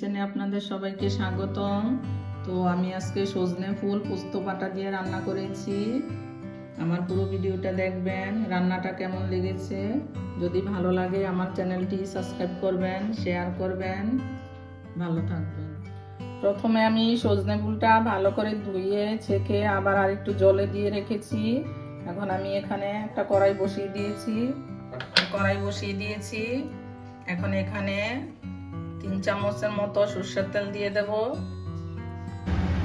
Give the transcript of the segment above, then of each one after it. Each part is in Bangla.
কিচেনে আপনাদের সবাইকে স্বাগতম। তো আমি আজকে সজনে ফুল, পোস্ত পাতা দিয়ে রান্না করেছি। আমার পুরো ভিডিওটা দেখবেন, রান্নাটা কেমন লেগেছে। যদি ভালো লাগে আমার চ্যানেলটি সাবস্ক্রাইব করবেন, শেয়ার করবেন। ভালো থাকবেন। প্রথমে আমি সজনে ফুলটা ভালো করে ধুয়ে, ছেঁকে আবার আরেকটু জলে দিয়ে রেখেছি। এখন আমি এখানে একটা কড়াই বসিয়ে দিয়েছি। কড়াই বসিয়ে দিয়েছি। এখন এখানে তিন চামচের মতো সর্ষের তেল দিয়ে দেব।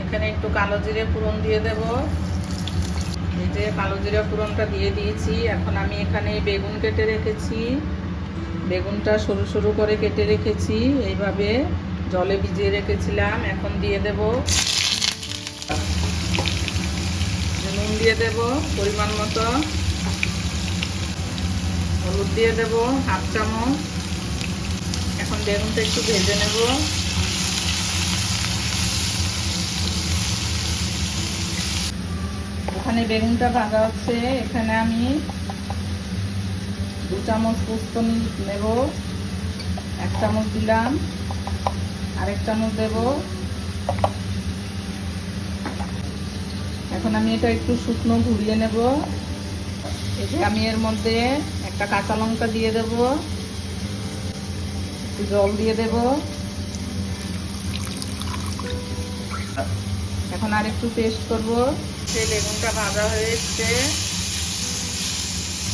এখানে একটু কালো জিরে পুরন দিয়ে দেব। এই যে কালো জিরে পুরনটা দিয়ে দিয়েছি। এখন আমি এখানে বেগুন কেটে রেখেছি। বেগুনটা সরু সরু করে কেটে রেখেছি। এইভাবে জলে ভিজিয়ে রেখেছিলাম। এখন দিয়ে দেব। নুন দিয়ে দেব পরিমাণ মতো। হলুদ দিয়ে দেব, হাফ চামচ। এখন বেগুনটা একটু ভেজে নেব। ওখানে বেগুনটা ভাজা হচ্ছে এখানে আমি দু চামচ পোস্ত নেব এক চামচ দিলাম আরেক চামচ দেব। এখন আমি এটা একটু শুকনো ঘুরিয়ে নেব। এই যে? আমি এর মধ্যে একটা কাঁচা লঙ্কা দিয়ে দেবো। একটু জল দিয়ে দেব। এখন আর একটু পেস্ট করব। সে বেগুনটা ভাজা হয়ে এসছে।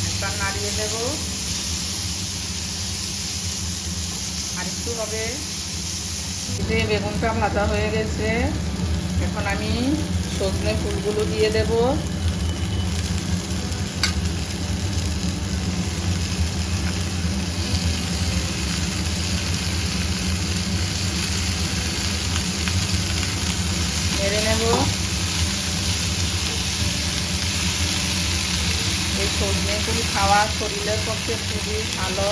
একবার নাড়িয়ে দেব। আর একটু হবে। যে বেগুনটা ভাজা হয়ে গেছে। এখন আমি সজনে ফুলগুলো দিয়ে দেবো। নেড়ে নেব। এই সজনে ফুল খাওয়া শরীরের পক্ষে খুবই ভালো।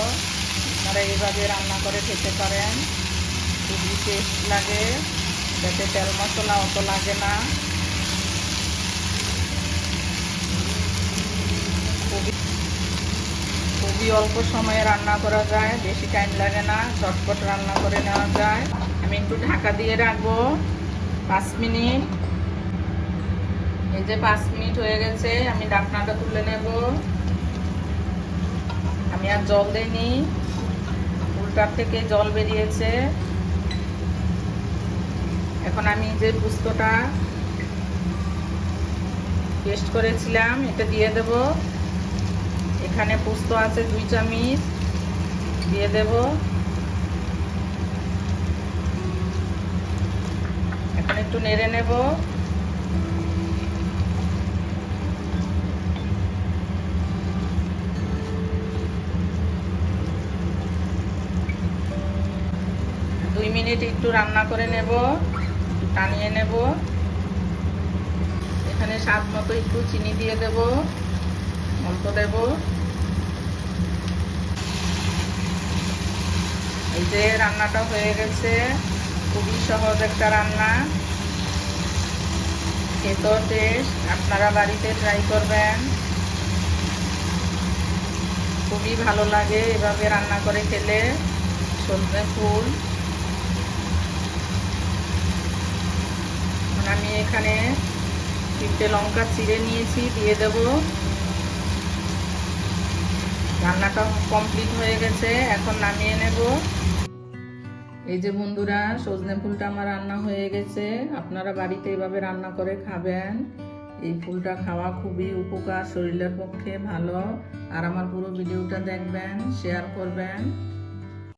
আপনারা এইভাবে রান্না করে খেতে পারেন। খুবই টেস্ট লাগে। যাতে তেল মশলা অত লাগে না। খুবই খুবই অল্প সময়ে রান্না করা যায়। বেশি টাইম লাগে না। চটপট রান্না করে নেওয়া যায়। আমি একটু ঢাকা দিয়ে রাখব। পাঁচ মিনিট। এই যে পাঁচ মিনিট হয়ে গেছে, আমি ডাকনাটা তুলে নেব। আমি আর জল দিইনি। উল্টার থেকে জল বেরিয়েছে। এখন আমি যে পুস্তটা পেস্ট করেছিলাম, এটা দিয়ে দেব। এখানে পুস্ত আছে দুই চামচ। দিয়ে দেবো এখন একটু নেড়ে নেব। দুই মিনিট একটু রান্না করে নেব টানিয়ে নেব। এখানে স্বাদ মতো একটু চিনি দিয়ে দেব, অল্প দেব। এই যে রান্নাটা হয়ে গেছে, খুবই সহজ একটা রান্না। খেতেও টেস্ট আপনারা বাড়িতে ট্রাই করবেন। খুবই ভালো লাগে এভাবে রান্না করে খেলে সজনে ফুল। আমি এখানে তিনটে লঙ্কা চিড়ে নিয়েছি, দিয়ে দেব। রান্নাটা কমপ্লিট হয়ে গেছে, এখন নামিয়ে নেব। এই যে বন্ধুরা, সজনে ফুলটা আমার রান্না হয়ে গেছে। আপনারা বাড়িতে এভাবে রান্না করে খাবেন। এই ফুলটা খাওয়া খুবই উপকার, শরীরের পক্ষে ভালো। আর আমার পুরো ভিডিওটা দেখবেন শেয়ার করবেন।